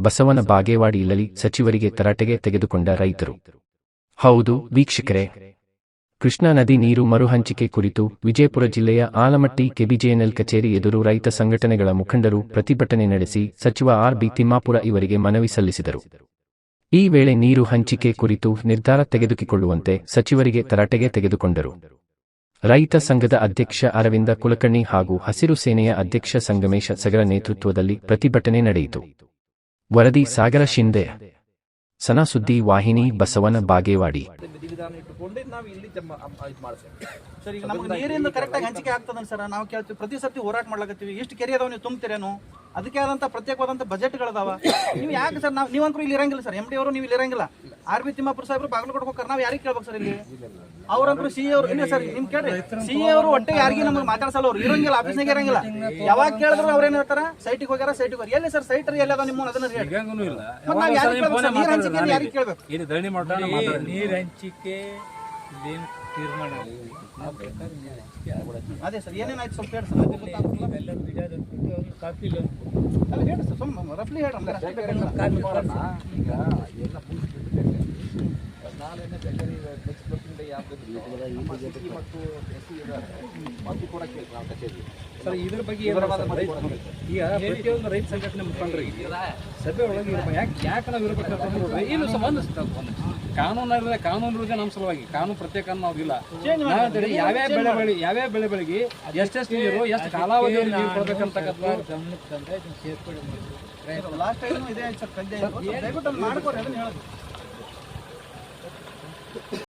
ಬಸವನ ಬಾಗೇವಾಡಿ ಇಲ್ಲಲಿ ಸಚಿವರಿಗೆ ತರಾಟೆಗೆ ತೆಗೆದುಕೊಂಡ ರೈತರು. ಹೌದು, ವೀಕ್ಷಕರೇ. ಕೃಷ್ಣಾ ನದಿ ನೀರು ಮರುಹಂಚಿಕೆ ಕುರಿತು ವಿಜಯಪುರ ಜಿಲ್ಲೆಯ ಆಲಮಟ್ಟಿ ಕೆಬಿಜೆಎನ್ಎಲ್ ಕಚೇರಿ ಎದುರು ರೈತ ಸಂಘಟನೆಗಳ ಮುಖಂಡರು ಪ್ರತಿಭಟನೆ ನಡೆಸಿ ಸಚಿವ ಆರ್ ಬಿ ತಿಮ್ಮಾಪುರ ಇವರಿಗೆ ಮನವಿ ಸಲ್ಲಿಸಿದರು. ಈ ವೇಳೆ ನೀರು ಹಂಚಿಕೆ ಕುರಿತು ನಿರ್ಧಾರ ತೆಗೆದುಕೊಳ್ಳುವಂತೆ ಸಚಿವರಿಗೆ ತರಾಟೆಗೆ ತೆಗೆದುಕೊಂಡರು. ರೈತ ಸಂಘದ ಅಧ್ಯಕ್ಷ ಅರವಿಂದ ಕುಲಕರ್ಣಿ ಹಾಗೂ ಹಸಿರು ಸೇನೆಯ ಅಧ್ಯಕ್ಷ ಸಂಗಮೇಶ ಸಗರ ನೇತೃತ್ವದಲ್ಲಿ ಪ್ರತಿಭಟನೆ ನಡೆಯಿತು. ವರದಿ ಸಾಗರ ಶಿಂದೆ. ಸನ ಸುದ್ದಿ ವಾಹಿನಿ ಬಸವನ ಬಾಗೇವಾಡಿ. ನಾವು ಇಲ್ಲಿ ಸರ್, ಈಗ ನಮ್ಗೆ ನೀರಿಂದ ಕರೆಕ್ಟಾಗಿ ಹಂಚಿಕೆ ಆಗ್ತದನ್ ಸರ್. ನಾವು ಕೇಳ್ತೀವಿ, ಪ್ರತಿ ಸರ್ತಿ ಹೋರಾಟ ಮಾಡ್ಲಾಕತ್ತೀವಿ. ಎಷ್ಟು ಕೆರೆ ಅದಾವ ನೀವು ತುಂಬ್ತೀರೇನು? ಅದಕ್ಕೆ ಆದಂತ ಪ್ರತ್ಯೇಕವಾದಂತ ಬಜೆಟ್ಗಳದಾವ ನೀವು ಯಾಕೆ ಸರ್, ನಾವು ನೀವಂತರೂ ಇಲ್ಲಿ ಇರಂಗಿಲ್ಲ ಸರ್. ಎಂ ಡಿ ಅವರು ನೀವು ಇಲ್ಲಿ ಇರಂಗಿಲ್ಲ. ಆರ್ ಬಿ ತಿಮ್ಮಾಪುರ ಸಾಹೇಬ್ರು ಬಾಗಲಕೋಟೆ ಹೋಗ್ತಾರೆ. ನಾವು ಯಾರಿಗೆ ಕೇಳ್ಬೇಕು ಸರ್ ಇಲ್ಲಿ? ಅವ್ರಂತರೂ ಸಿ ಅವರು. ಇಲ್ಲ ಸರ್ ನಿಮ್ ಕೇಳ್ರಿ. ಸಿ ಅವರು ಒಟ್ಟೆ ಯಾರಿಗೆ ನಮ್ಗೆ ಮಾತಾಡ್ಸಲ್ಲ ಅವ್ರು. ಇರಂಗಿಲ್ಲ ಆಫೀಸ್ನಾಗ ಇರಂಗಿಲ್ಲ. ಯಾವಾಗ ಕೇಳಿದ್ರು ಅವ್ರೇನ್ ಹೇಳ್ತಾರ? ಸೈಟಿಗೆ ಹೋಗ್ಯಾರ ಸೈಟಿಗೆ ಹೋಗಿ ಎಲ್ಲಿ ಸರ್ ಸೈಟ್ ಎಲ್ಲ ಅದ ನಿಮ್ಮ ಅದನ್ನ ಹೇಳಿ. ಮತ್ತೆ ನಾವು ಯಾರಿಗೆ ಕೇಳ್ಬೇಕು ಸರ್? ನೀರ್ ಹಂಚಿಕೆ ಯಾರಿಗೆ ಕೇಳ್ಬೇಕು? ನೀರು ಹಂಚಿಕೆ ತೀರ್ಮಾನ ಅದೇ? ಸರ್ ಏನೇನಾಯ್ತು ಸ್ವಲ್ಪ ಹೇಳಿ ಸರ್. ಇಲ್ಲ ಅಲ್ಲ ಹೇಳಿ ಸರ್ ಸುಮ್ಮನೆ ರಫ್ಲಿ ಹೇಳಿ ಈಗ ಎಲ್ಲ ನಾಳೆನೇ ಬೇಕಾದ್ರೆ ನೆಕ್ಸ್ಟ್ ಬರ್ತಿಂದ ಯಾವ್ದು ಮತ್ತು ಎಸ್ ಸಿ ಮತ್ತು ಕೂಡ ಕೇಳಿ ನಾವು ಕಚೇರಿ ಸರ್ ಇದ್ರ ಬಗ್ಗೆ ಈಗ ಪ್ರತಿಯೊಂದು ರೈತ ಸಂಘಟನೆ ಮುಖಂಡರಿಗೆ ಸಭೆ ಒಳಗೆ ಇರ್ಬೇಕು ಯಾಕೆ ಯಾಕೆ ನಾವು ಇರ್ಬೇಕು ಅಂತಂದ್ರೆ ಏನು ಸಂಬಂಧ ಕಾನೂನು ಇರದೆ ಕಾನೂನು ಇರೋದೇ ನಮ್ಮ ಸಲುವಾಗಿ ಕಾನೂನು ಪ್ರತ್ಯೇಕ ಅನ್ನೋದಿಲ್ಲ ನಾವು ಅಂತೇಳಿ ಯಾವ್ಯಾವ ಬೆಳೆ ಬೆಳಿ ಯಾವ್ಯಾವ ಬೆಳೆ ಬೆಳೆಗೆ ಎಷ್ಟೆಷ್ಟು ನೀರು ಎಷ್ಟು ಕಾಲಾವಧಿಯಲ್ಲಿ ನೀರು ಕೊಡ್ಬೇಕಂತಕ್ಕಂಥ ಲಾಸ್ಟ್ ಟೈಮ್ ಇದೆ ಸರ್ ದಯವಿಟ್ಟು ಮಾಡ್ಕೊಡ್ರಿ ಅದನ್ನ ಹೇಳೋದು.